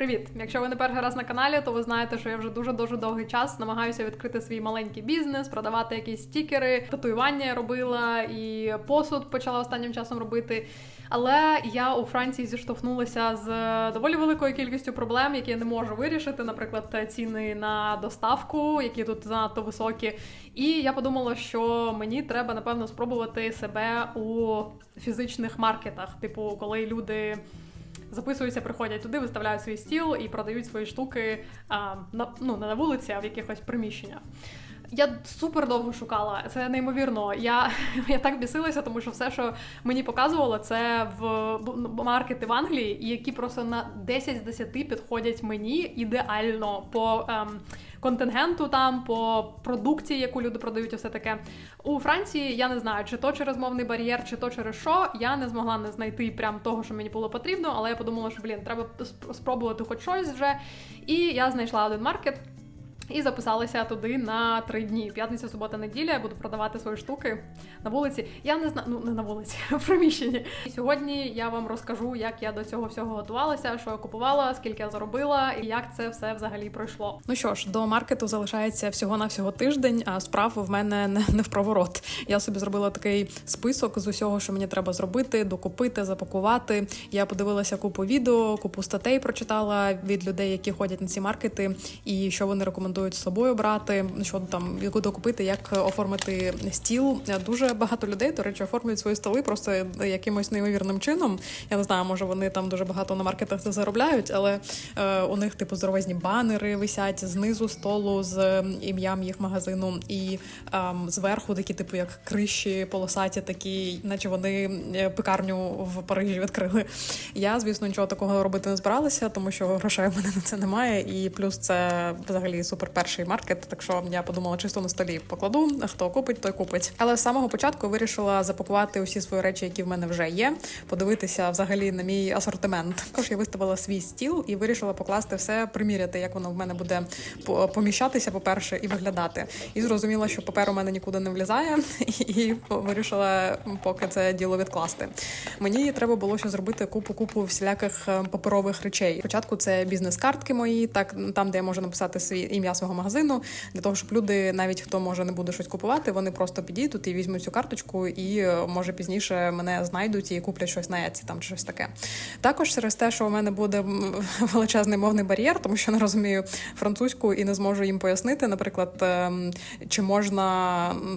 Привіт! Якщо ви не перший раз на каналі, то ви знаєте, що я вже дуже дуже довгий час намагаюся відкрити свій маленький бізнес, продавати якісь стікери, татуювання я робила і посуд почала останнім часом робити. Але я у Франції зіштовхнулася з доволі великою кількістю проблем, які я не можу вирішити, наприклад, ціни на доставку, які тут занадто високі. І я подумала, що мені треба напевно спробувати себе у фізичних маркетах, типу, коли люди записуються, приходять туди, виставляють свій стіл і продають свої штуки а, на, ну, не на вулиці, а в якихось приміщеннях. Я супер довго шукала, це неймовірно. Я я так бісилася, тому що все, що мені показувало, це в маркети в Англії, які просто на 10 з 10 підходять мені ідеально по ем, контингенту, там по продукції, яку люди продають, і все таке. У Франції я не знаю, чи то через мовний бар'єр, чи то через що. Я не змогла не знайти прям того, що мені було потрібно, але я подумала, що блін, треба спробувати хоч щось вже. І я знайшла один маркет. І записалася туди на три дні. П'ятниця, субота, неділя. Я буду продавати свої штуки на вулиці. Я не знаю, ну не на вулиці, в приміщенні. І сьогодні я вам розкажу, як я до цього всього готувалася, що я купувала, скільки я заробила, і як це все взагалі пройшло. Ну що ж, до маркету залишається всього на всього тиждень, а справ в мене не, не в проворот. Я собі зробила такий список з усього, що мені треба зробити, докупити, запакувати. Я подивилася купу відео, купу статей прочитала від людей, які ходять на ці маркети, і що вони рекомендують з собою брати, що там яку докупити, як оформити стіл. Дуже багато людей, до речі, оформлюють свої столи просто якимось неймовірним чином. Я не знаю, може вони там дуже багато на маркетах це заробляють, але е, у них типу здоровезні банери висять знизу столу з ім'ям їх магазину, і ем, зверху такі, типу, як криші полосаті, такі, наче вони е, пекарню в Парижі відкрили. Я, звісно, нічого такого робити не збиралася, тому що грошей в мене на це немає. І плюс це взагалі супер перший маркет. Так що я подумала, чисто на столі покладу. Хто купить, той купить. Але з самого початку вирішила запакувати усі свої речі, які в мене вже є. Подивитися взагалі на мій асортимент. Також я виставила свій стіл і вирішила покласти все, приміряти, як воно в мене буде поміщатися, по-перше, і виглядати. І зрозуміла, що папер у мене нікуди не влізає, і вирішила поки це діло відкласти. Мені треба було ще зробити купу-купу всіляких е, паперових речей. Спочатку це бізнес-картки мої, так там, де я можу написати свій ім'я свого магазину, для того, щоб люди, навіть хто може не буде щось купувати, вони просто підійдуть і візьмуть цю карточку, і е, може пізніше мене знайдуть і куплять щось на Etsy, там чи щось таке. Також через те, що у мене буде величезний мовний бар'єр, тому що не розумію французьку і не зможу їм пояснити, наприклад, ем, чи можна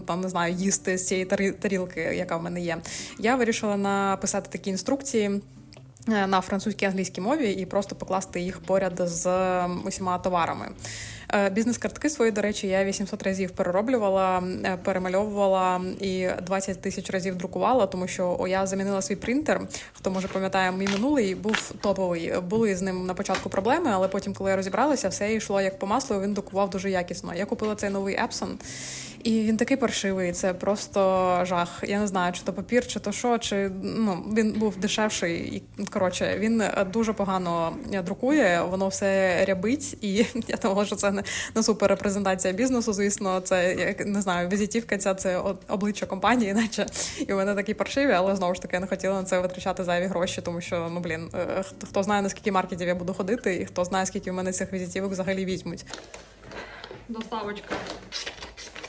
там не знаю їсти з цієї тарілки, яка в мене є. Я вирішила написати такі інструкції. е, На французькій англійській мові і просто покласти їх поряд з усіма товарами. Е, Бізнес-картки свої, до речі, я 800 разів перероблювала, е, перемальовувала і 20 тисяч разів друкувала, тому що я замінила свій принтер. Хто може пам'ятає, мій минулий був топовий. Були з ним на початку проблеми, але потім, коли я розібралася, все йшло як по маслу. Він друкував дуже якісно. Я купила цей новий Epson, і він такий паршивий. Це просто жах. Я не знаю, чи то папір, чи то що, чи ну він був дешевший. І коротше, він е, дуже погано друкує, воно все рябить, і я думала, що це не, не супер репрезентація бізнесу. Звісно, це як не знаю, візитівка ця це обличчя компанії, наче і в мене такі паршиві, але знову ж таки я не хотіла на це витрачати зайві гроші, тому що ну блін, е, хто, знає наскільки маркетів я буду ходити, і хто знає, скільки в мене цих візитівок взагалі візьмуть. Доставочка.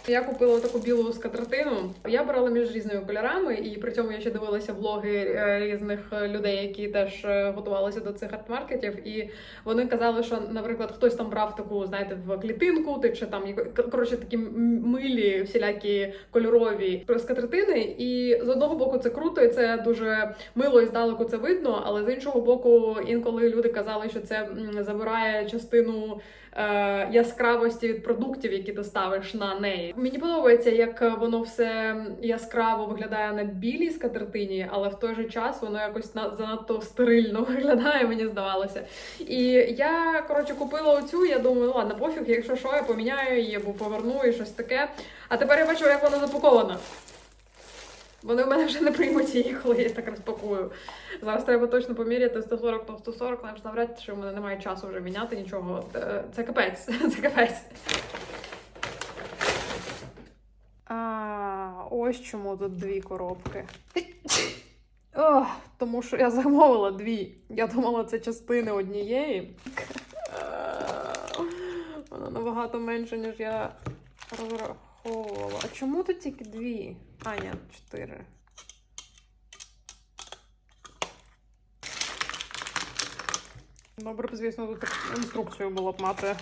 Я купила таку білу скатертину. Я брала між різними кольорами, і при цьому я ще дивилася влоги е, різних людей, які теж е, готувалися до цих арт-маркетів. І вони казали, що, наприклад, хтось там брав таку, знаєте, в клітинку, ти чи там коротше такі милі, всілякі кольорові скатертини. І з одного боку це круто, і це дуже мило і здалеку це видно. Але з іншого боку, інколи люди казали, що це забирає частину е, яскравості від продуктів, які ти ставиш на неї. Мені подобається, як воно все яскраво виглядає на білій скатертині, але в той же час воно якось на занадто стерильно виглядає, мені здавалося. І я коротше купила оцю. Я думаю, ну ладно, пофіг, якщо що, я поміняю її або поверну і щось таке. А тепер я бачу, як вона запакована. Вони в мене вже не приймуть її, коли я так розпакую. Зараз треба точно поміряти 140 на 140, навіть навряд чи в мене немає часу вже міняти нічого. Е, Це капець, це капець. А, ось чому тут дві коробки. Ох, тому що я замовила дві. Я думала, це частини однієї. Воно набагато менше, ніж я розраховувала. А чому тут тільки дві? А, ні, чотири. Добре звісно, тут інструкцію було б мати.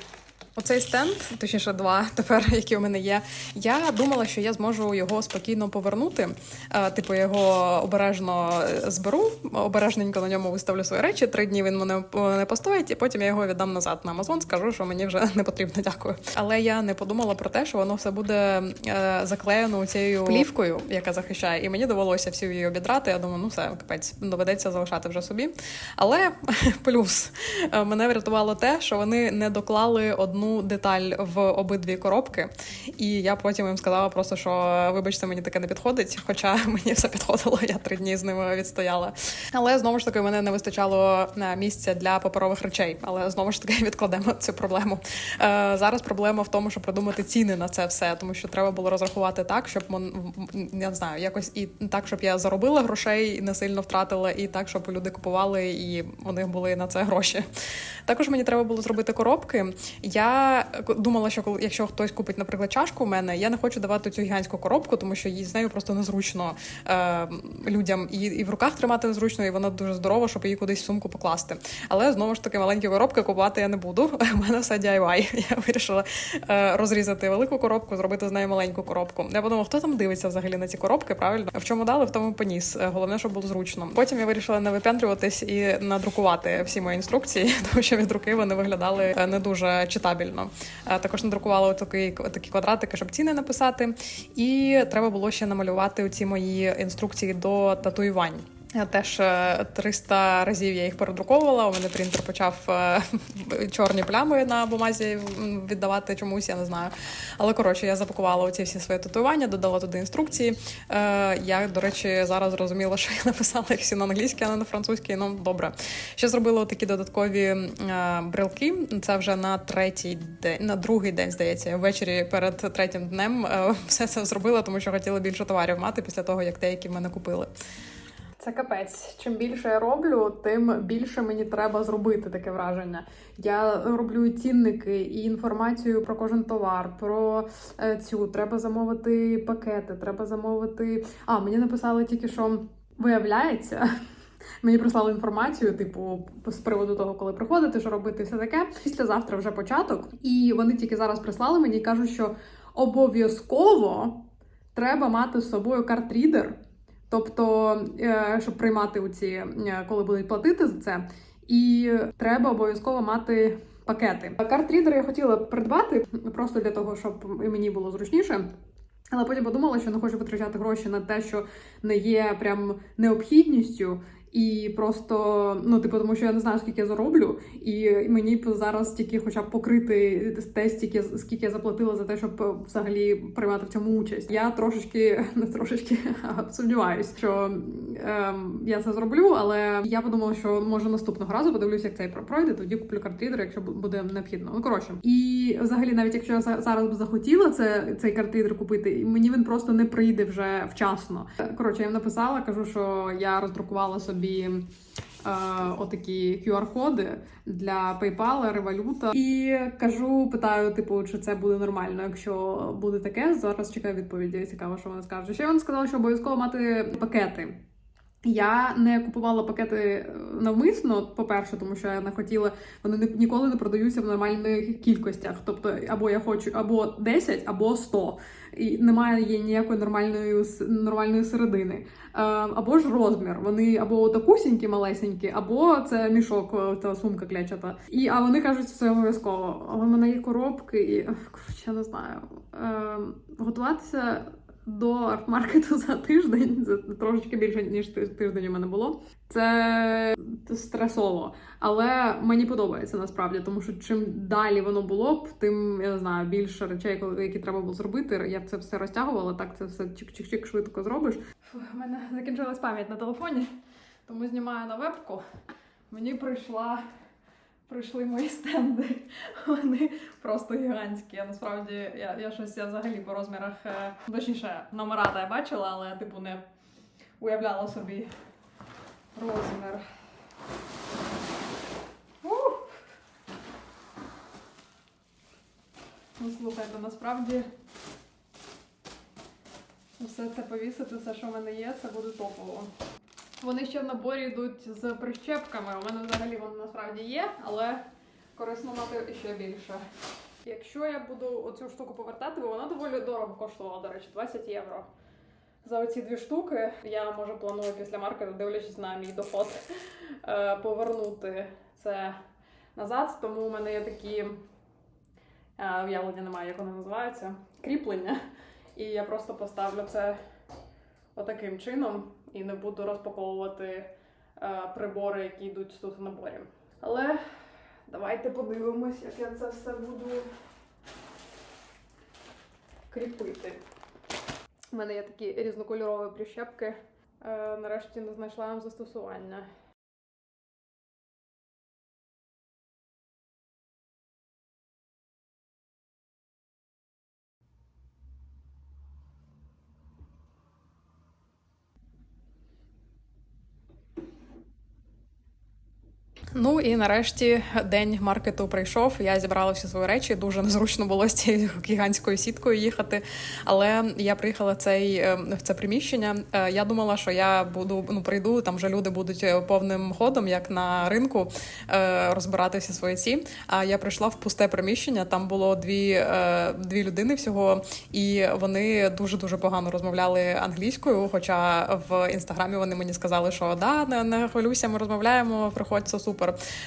Оцей стенд, точніше, два тепер, які у мене є. Я думала, що я зможу його спокійно повернути. Е, Типу, його обережно зберу, обережненько на ньому виставлю свої речі. Три дні він мене не постоїть, і потім я його віддам назад на Амазон. Скажу, що мені вже не потрібно. Дякую. Але я не подумала про те, що воно все буде е, заклеєно цією плівкою, яка захищає, і мені довелося всю її обідрати. Я думаю, ну все, капець, доведеться залишати вже собі. Але плюс е, мене врятувало те, що вони не доклали одну деталь в обидві коробки, і я потім їм сказала просто, що вибачте, мені таке не підходить. Хоча мені все підходило, я три дні з ними відстояла. Але знову ж таки, мене не вистачало е, місця для паперових речей. Але знову ж таки відкладемо цю проблему. Е, Зараз проблема в тому, щоб придумати ціни на це все, тому що треба було розрахувати так, щоб мон- я не знаю, якось і так, щоб я заробила грошей, не сильно втратила, і так, щоб люди купували, і у них були на це гроші. Також мені треба було зробити коробки. Я думала, що коли якщо хтось купить, наприклад, чашку у мене, я не хочу давати цю гігантську коробку, тому що їй з нею просто незручно е, людям і, і в руках тримати незручно, і вона дуже здорова, щоб її кудись в сумку покласти. Але знову ж таки маленькі коробки купувати я не буду. У мене все DIY. Я вирішила е, розрізати велику коробку, зробити з нею маленьку коробку. Я подумала, хто там дивиться взагалі на ці коробки, правильно? В чому дали, в тому поніс. Е, Головне, щоб було зручно. Потім я вирішила не випендрюватись і надрукувати всі мої інструкції, тому що від руки вони виглядали е, не дуже читабельно. Е, Також надрукувала такий такі квадратики, щоб ціни написати. І треба було ще намалювати ці мої інструкції до татуювань. Я теж е, 300 разів я їх передруковувала. У мене принтер почав е, чорні плями на бумазі віддавати чомусь, я не знаю. Але коротше, я запакувала оці всі свої татуювання, додала туди інструкції. Е, Я, до речі, зараз зрозуміла, що я написала їх всі на англійській, а не на французькій. Ну добре. Ще зробила такі додаткові е, брелки. Це вже на третій день, на другий день, здається. Ввечері перед третім днем е, все це зробила, тому що хотіла більше товарів мати після того, як деякі в мене купили. Це капець. Чим більше я роблю, тим більше мені треба зробити таке враження. Я роблю цінники, і інформацію про кожен товар, про е, цю треба замовити пакети, треба замовити. А мені написали тільки, що виявляється. Мені прислали інформацію, типу, з приводу того, коли приходити, що робити, все таке. Післязавтра вже початок, і вони тільки зараз прислали мені і кажуть, що обов'язково треба мати з собою картрідер. Тобто, е, щоб приймати у ці, е, коли будуть платити за це, і треба обов'язково мати пакети. Картрідер я хотіла придбати просто для того, щоб мені було зручніше. Але потім подумала, що не хочу витрачати гроші на те, що не є прям необхідністю. І просто, ну, типу, тому що я не знаю, скільки я зароблю, і мені б зараз тільки хоча б покрити те, стільки, скільки я заплатила за те, щоб е, взагалі приймати в цьому участь. Я трошечки, не трошечки, а сумніваюсь, що ем, я це зроблю, але я подумала, що може наступного разу подивлюся, як цей про- пройде, тоді куплю картрідер, якщо буде необхідно. Ну коротше, і взагалі, навіть якщо я за- зараз б захотіла це цей картрідер купити, мені він просто не прийде вже вчасно. Коротше, я їм написала, кажу, що я роздрукувала собі. Е, отакі QR-коди для PayPal, Revolut. І кажу, питаю, типу, чи це буде нормально, якщо буде таке. Зараз чекаю відповіді. Цікаво, що вони скажуть. Ще вони сказали, що обов'язково мати пакети. Я не купувала пакети е, навмисно, по-перше, тому що я не хотіла, вони не, ніколи не продаються в нормальних кількостях. Тобто, або я хочу або 10, або 100. І немає є ніякої нормальної нормальної середини. Е, або ж розмір. Вони або такусінькі, малесенькі, або це мішок, е, та сумка клячата. І а вони кажуть, що це обов'язково. Але в мене є коробки, і коротше, я не знаю. Готуватися до арт-маркету за тиждень, це трошечки більше ніж тиждень у мене було. Це стресово, але мені подобається насправді, тому що чим далі воно було б, тим я не знаю більше речей, які треба було зробити. Я б це все розтягувала. Так це все чик-чик-чик швидко зробиш. У мене закінчилась пам'ять на телефоні, тому знімаю на вебку. Мені прийшла. Прийшли мої стенди. Вони просто гігантські. Я насправді я, я щось я взагалі по розмірах, е, точніше, номера та я бачила, але типу не уявляла собі розмір. Ну, слухайте, насправді все це повісити, все, що в мене є, це буде топово. Вони ще в наборі йдуть з прищепками. У мене взагалі вони насправді є, але корисно мати ще більше. Якщо я буду оцю штуку повертати, бо вона доволі дорого коштувала, до речі, 20 євро. За оці дві штуки я може планую після маркету, дивлячись на мій доход, е, повернути це назад. Тому у мене є такі е, уявлення немає, як вони називаються, кріплення. І я просто поставлю це отаким чином і не буду розпаковувати е, прибори, які йдуть тут в наборі. Але давайте подивимось, як я це все буду кріпити. У мене є такі різнокольорові прищепки. Е, нарешті не знайшла їм застосування. Ну і нарешті день маркету прийшов. Я зібрала всі свої речі. Дуже незручно було з цією гігантською сіткою їхати. Але я приїхала цей е, в це приміщення. Е, Я думала, що я буду ну прийду. Там вже люди будуть е, повним ходом, як на ринку, розбирати всі свої ці. А я прийшла в пусте приміщення. Там було дві, дві людини всього, і вони дуже дуже погано розмовляли англійською. Хоча в інстаграмі вони мені сказали, що да, не, не хвилюйся, ми розмовляємо, приходь, це супер.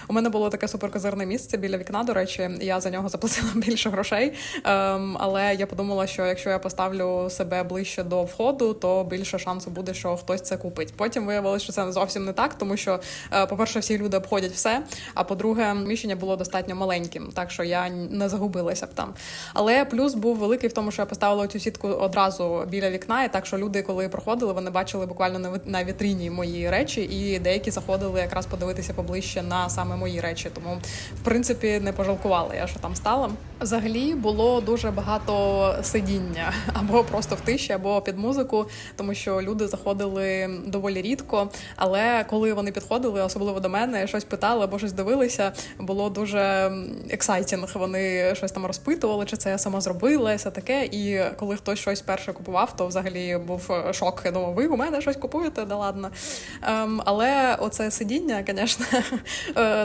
У мене було таке суперкозирне місце біля вікна. До речі, я за нього заплатила більше грошей. Ем, але я подумала, що якщо я поставлю себе ближче до входу, то більше шансу буде, що хтось це купить. Потім виявилося, що це зовсім не так, тому що, е, по-перше, всі люди обходять все. А по-друге, міщення було достатньо маленьким, так що я не загубилася б там. Але плюс був великий в тому, що я поставила цю сітку одразу біля вікна, і так що люди, коли проходили, вони бачили буквально на вітріні мої речі, і деякі заходили якраз подивитися поближче на саме мої речі. Тому, в принципі, не пожалкувала я, що там стала. Взагалі було дуже багато сидіння або просто в тиші, або під музику, тому що люди заходили доволі рідко. Але коли вони підходили, особливо до мене, щось питали або щось дивилися, було дуже ексайтінг. Вони щось там розпитували, чи це я сама зробила, все таке. І коли хтось щось перше купував, то взагалі був шок. Я думав, ви у мене щось купуєте? Да ладно. Ем, але оце сидіння, звісно, е,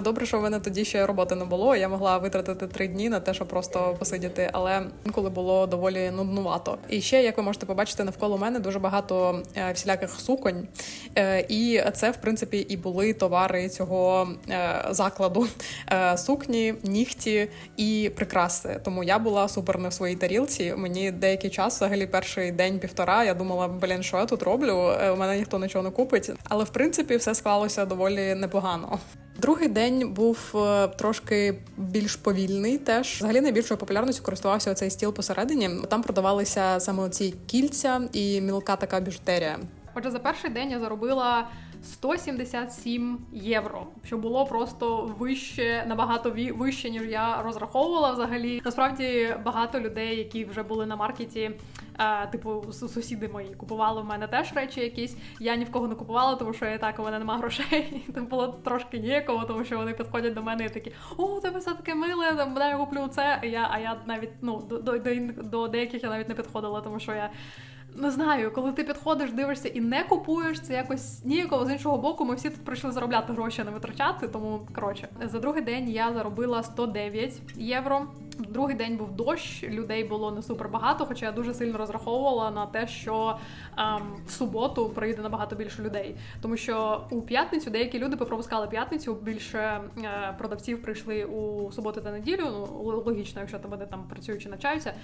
добре, що в мене тоді ще роботи не було. Я могла витратити три дні на те, щоб просто посидіти, але інколи було доволі нуднувато. І ще, як ви можете побачити, навколо мене дуже багато е, всіляких суконь, Е, і це в принципі і були товари цього е, закладу: Е, сукні, нігті і прикраси. Тому я була супер не в своїй тарілці. Мені деякий час, взагалі, перший день-півтора, я думала, блін, що я тут роблю? Е, У мене ніхто нічого не купить. Але в принципі все склалося доволі непогано. Другий день був е, трошки більш повільний. Теж взагалі найбільшою популярністю користувався цей стіл посередині. Там продавалися саме ці кільця і мілка така біжутерія. Отже, за перший день я заробила 177 євро, що було просто вище, набагато вище, ніж я розраховувала взагалі. Насправді багато людей, які вже були на маркеті, е, типу сусіди мої, купували в мене теж речі якісь. Я ні в кого не купувала, тому що я так у мене нема грошей. Там було трошки ніяково, тому що вони підходять до мене і такі: о, у тебе все таке миле, там я куплю це. Я, а я навіть ну до, до, до, до деяких я навіть не підходила, тому що я. Не знаю, коли ти підходиш, дивишся і не купуєш, це якось ніяково з іншого боку. Ми всі тут прийшли заробляти гроші, а не витрачати. Тому коротше, за другий день я заробила 109 євро. Другий день був дощ, людей було не супер багато, хоча я дуже сильно розраховувала на те, що ем, в суботу прийде набагато більше людей. Тому що у п'ятницю деякі люди пропускали п'ятницю. Більше е, продавців прийшли у суботу та неділю. Ну логічно, якщо там вони там працюють чи навчаються.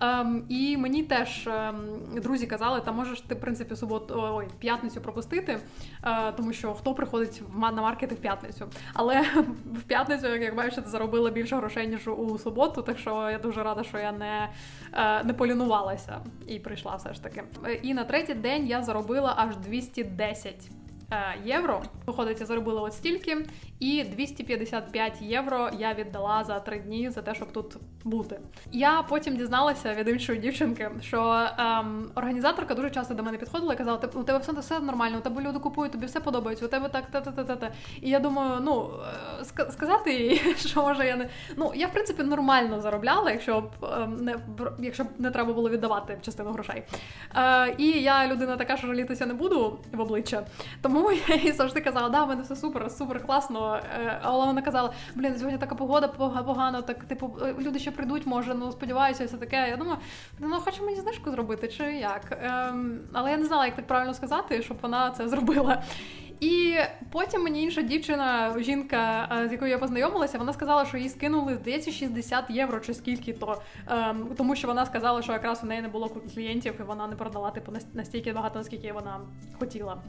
Ем, і мені теж ем, друзі казали, та можеш ти в принципі суботу ой, п'ятницю пропустити, е, тому що хто приходить на маркети в п'ятницю. Але в п'ятницю, як, як бачите, заробила більше грошей ніж у суботу. Так що я дуже рада, що я не, е, не полінувалася і прийшла все ж таки. Е, І на третій день я заробила аж 210 е, е, євро. Виходить, я заробила от стільки, і 255 євро я віддала за три дні за те, щоб тут бути. Я потім дізналася від іншої дівчинки, що ем, організаторка дуже часто до мене підходила і казала: «Ти- у тебе все, все нормально, у тебе люди купують, тобі все подобається, у тебе так, та та та та та І я думаю, ну е, сказати їй, що може я не ну я в принципі нормально заробляла, якщо б ем, не якщо б не треба було віддавати частину грошей. Е, і я людина така, що жалітися не буду в обличчя. Тому я їй завжди казала, да, в мене все супер, супер класно. Е, але вона казала, блін, сьогодні така погода пога- погано, так типу е, люди ще прийдуть, може, ну сподіваюся, все таке. Я думаю, ну хоче мені знижку зробити, чи як? Ем, але я не знала, як так правильно сказати, щоб вона це зробила. І потім мені інша дівчина, жінка, е, з якою я познайомилася, вона сказала, що їй скинули, здається, 60 євро чи скільки то. Ем, тому що вона сказала, що якраз у неї не було клієнтів, і вона не продала типу настільки багато, наскільки вона хотіла.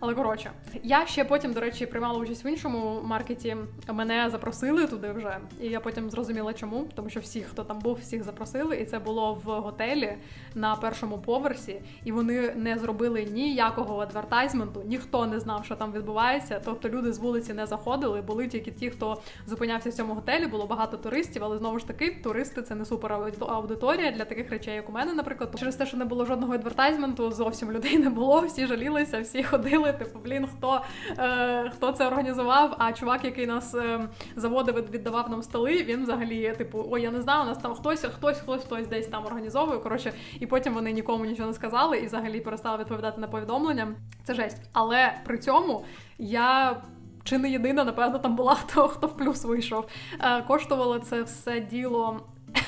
Але коротше, я ще потім, до речі, приймала участь в іншому маркеті. Мене запросили туди вже, і я потім зрозуміла, чому. Тому що всіх, хто там був, всіх запросили, і це було в готелі на першому поверсі, і вони не зробили ніякого адвертайзменту, ніхто не знав, що там відбувається. Тобто люди з вулиці не заходили, були тільки ті, хто зупинявся в цьому готелі. Було багато туристів, але знову ж таки, туристи це не супер ауди- аудиторія для таких речей, як у мене, наприклад. Через те, що не було жодного адвертайзменту, зовсім людей не було. Всі жалілися, всі ходили. Типу, блін, хто, е, хто це організував? А чувак, який нас е, заводив, віддавав нам столи, він взагалі, типу, ой, я не знаю, у нас там хтось, хтось, хтось, хтось десь там організовує. Коротше, і потім вони нікому нічого не сказали і взагалі перестали відповідати на повідомлення. Це жесть. Але при цьому я. Чи не єдина, напевно, там була хто, хто в плюс вийшов. Е, коштувало це все діло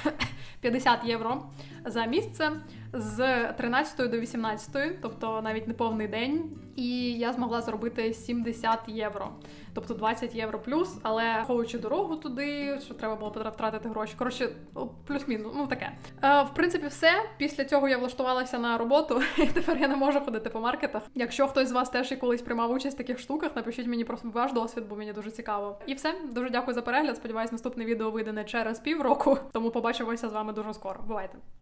50 євро за місце з 13 до 18, тобто навіть не повний день. І я змогла заробити 70 євро, тобто 20 євро плюс, але враховуючи дорогу туди, що треба було втратити гроші. Коротше, ну, плюс-мінус, ну таке. Е, в принципі, все. Після цього я влаштувалася на роботу, і тепер я не можу ходити по маркетах. Якщо хтось з вас теж і колись приймав участь в таких штуках, напишіть мені просто ваш досвід, бо мені дуже цікаво. І все. Дуже дякую за перегляд. Сподіваюсь, наступне відео вийде не через півроку. Тому побачимося з вами дуже скоро. Бувайте!